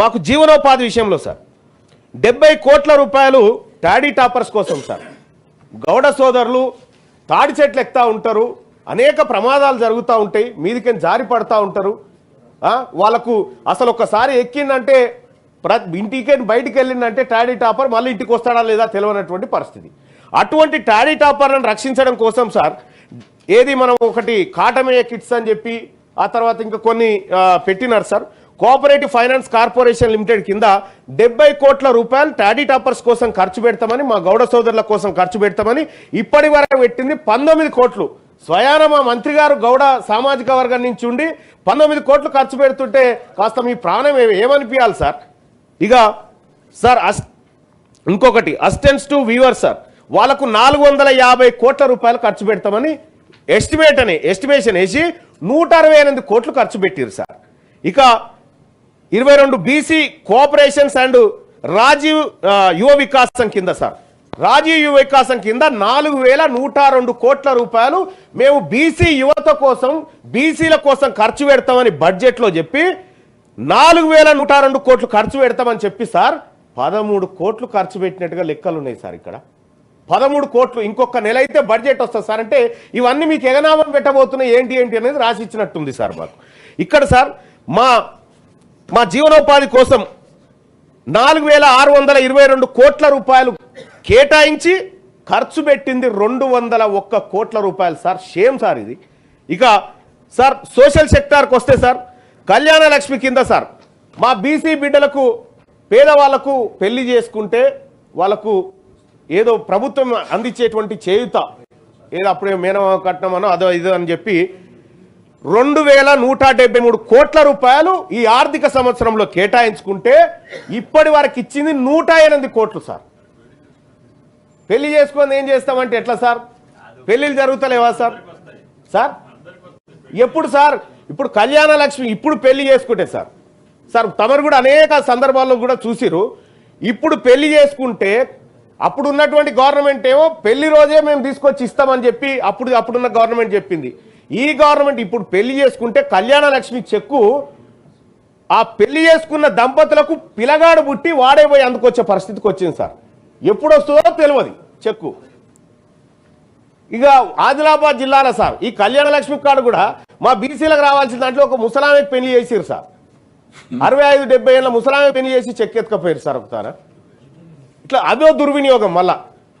మాకు జీవనోపాధి విషయంలో సార్. డెబ్బై కోట్ల రూపాయలు టాడీ టాపర్స్ కోసం సార్. గౌడ సోదరులు తాడి చెట్లు ఎక్కుతా ఉంటారు అనేక ప్రమాదాలు జరుగుతూ ఉంటాయి మీదికి జారి పడతా ఉంటారు. వాళ్ళకు అసలు ఒక్కసారి ఎక్కిందంటే ప్ర ఇంటికి బయటికి వెళ్ళిందంటే టాడీ టాపర్ మళ్ళీ ఇంటికి వస్తాడా లేదా తెలియనటువంటి పరిస్థితి. అటువంటి టాడీ టాపర్లను రక్షించడం కోసం సార్ ఏది మనం ఒకటి కాటమేయ కిట్స్ అని చెప్పి ఆ తర్వాత ఇంకా కొన్ని పెట్టినారు sir. Cooperative finance corporation limited కింద డెబ్బై కోట్ల రూపాయలు టాడీ టాపర్స్ కోసం ఖర్చు పెడతామని మా గౌడ సోదరుల కోసం ఖర్చు పెడతామని ఇప్పటి వరకు పెట్టింది పంతొమ్మిది కోట్లు. స్వయాన మా మంత్రి గారు గౌడ సామాజిక వర్గం నుంచి ఉండి పంతొమ్మిది కోట్లు ఖర్చు పెడుతుంటే కాస్త మీ ప్రాణం ఏమనిపించాలి సార్? ఇక సార్ అస్ ఇంకొకటి అసిస్టెంట్స్ టు వీవర్ సార్. వాళ్ళకు నాలుగు వందల యాభై కోట్ల రూపాయలు ఖర్చు పెడతామని ఎస్టిమేట్ అని ఎస్టిమేషన్ వేసి నూట అరవై ఎనిమిది కోట్లు ఖర్చు పెట్టారు సార్. ఇక ఇరవై రెండు బీసీ కోఆపరేషన్స్ అండ్ రాజీవ్ యువ వికాసం కింద సార్. రాజీవ్ యువ వికాసం కింద నాలుగు వేల నూట రెండు కోట్ల రూపాయలు మేము బీసీ యువత కోసం బీసీల కోసం ఖర్చు పెడతామని బడ్జెట్లో చెప్పి నాలుగు వేల నూట రెండు కోట్లు ఖర్చు పెడతామని చెప్పి సార్ పదమూడు కోట్లు ఖర్చు పెట్టినట్టుగా లెక్కలు ఉన్నాయి సార్ ఇక్కడ. పదమూడు కోట్లు ఇంకొక నెల అయితే బడ్జెట్ వస్తుంది సార్. అంటే ఇవన్నీ మీకు ఎగనామం పెట్టబోతున్నాయి ఏంటి ఏంటి అనేది రాసి ఇచ్చినట్టుంది సార్ మాకు. ఇక్కడ సార్ మా మా జీవనోపాధి కోసం నాలుగు వేల ఆరు వందల ఇరవై రెండు కోట్ల రూపాయలు కేటాయించి ఖర్చు పెట్టింది రెండు వందల ఒక్క కోట్ల రూపాయలు. సార్ షేమ్ సార్ ఇది. ఇక సార్ సోషల్ సెక్టార్కి వస్తే సార్ కళ్యాణ లక్ష్మి కింద సార్ మా బీసీ బిడ్డలకు పేదవాళ్ళకు పెళ్ళి చేసుకుంటే వాళ్ళకు ఏదో ప్రభుత్వం అందించేటువంటి చేయుత ఏదో అప్పుడే మేనమా కట్నమనో అదో ఇదో అని చెప్పి రెండు వేల నూట డెబ్బై మూడు కోట్ల రూపాయలు ఈ ఆర్థిక సంవత్సరంలో కేటాయించుకుంటే ఇప్పటి వరకు ఇచ్చింది నూట ఎనిమిది కోట్లు సార్. పెళ్ళి చేసుకొని ఏం చేస్తామంటే ఎట్లా సార్? పెళ్ళిళ్ళు జరుగుతలేవా సార్? సార్ ఎప్పుడు సార్? ఇప్పుడు కళ్యాణ లక్ష్మి ఇప్పుడు పెళ్ళి చేసుకుంటే సార్. సార్ తమరు కూడా అనేక సందర్భాల్లో కూడా చూసిరు ఇప్పుడు పెళ్ళి చేసుకుంటే అప్పుడు ఉన్నటువంటి గవర్నమెంట్ ఏమో పెళ్ళి రోజే మేము తీసుకొచ్చి ఇస్తామని చెప్పి అప్పుడు అప్పుడున్న గవర్నమెంట్ చెప్పింది. ఈ గవర్నమెంట్ ఇప్పుడు పెళ్ళి చేసుకుంటే కళ్యాణ లక్ష్మి చెక్కు ఆ పెళ్ళి చేసుకున్న దంపతులకు పిలగాడు పుట్టి వాడే పోయి అందుకొచ్చే పరిస్థితికి వచ్చింది సార్. ఎప్పుడు వస్తుందో తెలియదు చెక్కు. ఇక ఆదిలాబాద్ జిల్లాలో సార్ ఈ కళ్యాణ లక్ష్మి కార్డు కూడా మా బీసీలకు రావాల్సిన దాంట్లో ఒక ముసలామే పెళ్ళి చేసిరు సార్. అరవై ఐదు డెబ్బై ఏళ్ళ ముసలామె పెళ్ళి చేసి చెక్ ఎత్తుకపోయారు సార్ ఒకసారి ఇట్లా అదో దుర్వినియోగం మళ్ళా.